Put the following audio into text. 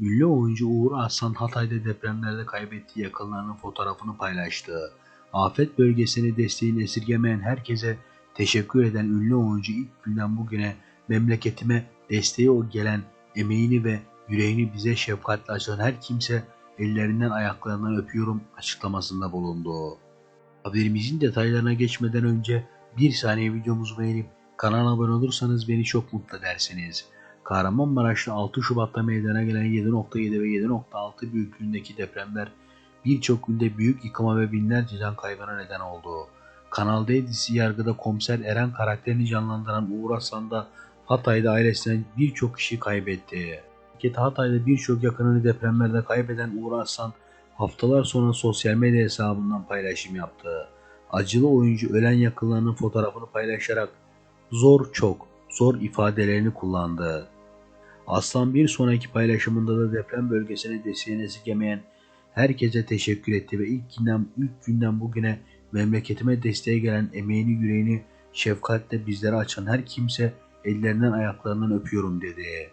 Ünlü oyuncu Uğur Aslan Hatay'da depremlerde kaybettiği yakınlarının fotoğrafını paylaştı. Afet bölgesine desteğini esirgemeyen herkese teşekkür eden ünlü oyuncu ilk günden bugüne memleketime desteği o gelen emeğini ve yüreğini bize şefkatle açan her kimse ellerinden ayaklarından öpüyorum açıklamasında bulundu. Haberimizin detaylarına geçmeden önce bir saniye videomuzu beğenip kanala abone olursanız beni çok mutlu edersiniz. Kahramanmaraş'ta 6 Şubat'ta meydana gelen 7.7 ve 7.6 büyüklüğündeki depremler birçok günde büyük yıkıma ve binlerce can kaybına neden oldu. Kanal D dizisi yargıda komiser Eren karakterini canlandıran Uğur Aslan da Hatay'da ailesinden birçok kişi kaybetti. Şirket Hatay'da birçok yakınını depremlerde kaybeden Uğur Aslan haftalar sonra sosyal medya hesabından paylaşım yaptı. Acılı oyuncu ölen yakınlarının fotoğrafını paylaşarak zor çok zor ifadelerini kullandı. Aslan bir sonraki paylaşımında da deprem bölgesine desteğini esirgemeyen herkese teşekkür etti ve ilk günden, ilk günden bugüne memleketime desteğe gelen emeğini yüreğini şefkatle bizlere açan her kimse ellerinden ayaklarından öpüyorum dedi.